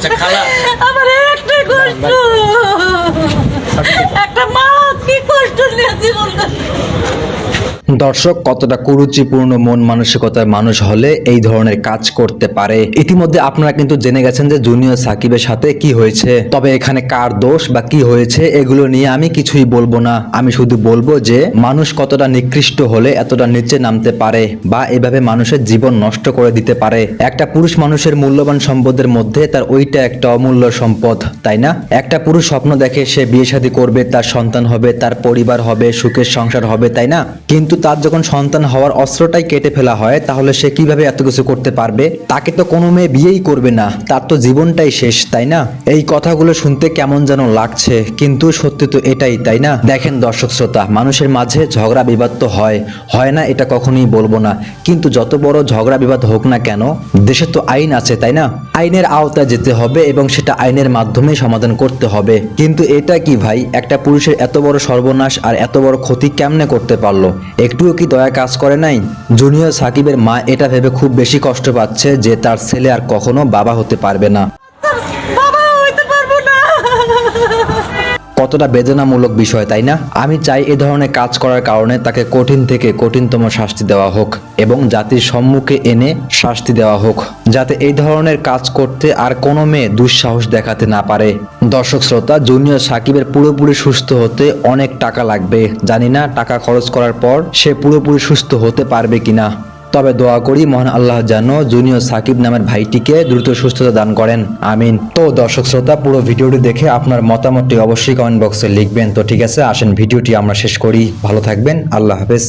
Chắc. দর্শক, কতটা কুরুচিপূর্ণ মন মানসিকতার মানুষ হলে এই ধরনের কাজ করতে পারে? ইতিমধ্যে আপনারা কিন্তু জেনে গেছেন যে জুনিয়র সাকিবের সাথে কি হয়েছে। তবে এখানে কার দোষ বা কি হয়েছে, এগুলো নিয়ে আমি কিছুই বলব না। আমি শুধু বলব যে, মানুষ কতটা নিকৃষ্ট হলে এতটা নিচে নামতে পারে বা এভাবে মানুষের জীবন নষ্ট করে দিতে পারে। একটা পুরুষ মানুষের মূল্যবান সম্পদের মধ্যে তার ওইটা একটা অমূল্য সম্পদ, তাই না? একটা পুরুষ স্বপ্ন দেখে সে বিয়ে শাদী করবে, তার সন্তান হবে, তার পরিবার হবে, সুখের সংসার হবে, তাই না? কিন্তু তার যখন সন্তান হওয়ার অস্ত্রটাই কেটে ফেলা হয়, তাহলে সে কীভাবে এত কিছু করতে পারবে? তাকে তো কোনো মেয়ে বিয়েই করবে না। তার তো জীবনটাই শেষ, তাই না? এই কথাগুলো শুনতে কেমন যেন লাগছে, কিন্তু সত্যি তো এটাই, তাই না? দেখেন দর্শক শ্রোতা, মানুষের মাঝে ঝগড়া বিবাদ তো হয়। হয় না এটা কখনোই বলব না। কিন্তু যত বড় ঝগড়া বিবাদ হোক না কেন, দেশে তো আইন আছে, তাই না? আইনের আওতায় যেতে হবে এবং সেটা আইনের মাধ্যমে সমাধান করতে হবে। কিন্তু এটা কি ভাই? একটা পুরুষের এত বড় সর্বনাশ আর এত বড় ক্ষতি কেমনে করতে পারল? একটুও কি দয়া কাজ করে নাই? জুনিয়র সাকিবের মা এটা ভেবে খুব বেশি কষ্ট পাচ্ছে যে তার ছেলে আর কখনো বাবা হতে পারবে না। কতটা বেদনামূলক বিষয়, তাই না? আমি চাই এ ধরনের কাজ করার কারণে তাকে কঠিন থেকে কঠিনতম শাস্তি দেওয়া হোক এবং জাতির সম্মুখে এনে শাস্তি দেওয়া হোক, যাতে এই ধরনের কাজ করতে আর কোনো মেয়ে দুঃসাহস দেখাতে না পারে। দর্শক শ্রোতা, জুনিয়র সাকিবের পুরোপুরি সুস্থ হতে অনেক টাকা লাগবে। জানি না টাকা খরচ করার পর সে পুরোপুরি সুস্থ হতে পারবে কিনা। তবে দোয়া করি, মহান আল্লাহ যেন জুনিয়র সাকিব নামের ভাইটিকে দ্রুত সুস্থতা দান করেন। আমিন। তো দর্শক শ্রোতা, পুরো ভিডিওটি দেখে আপনার মতামতটি অবশ্যই কমেন্ট বক্সে লিখবেন। তো ঠিক আছে, আসেন ভিডিওটি আমরা শেষ করি। ভালো থাকবেন, আল্লাহ হাফেজ।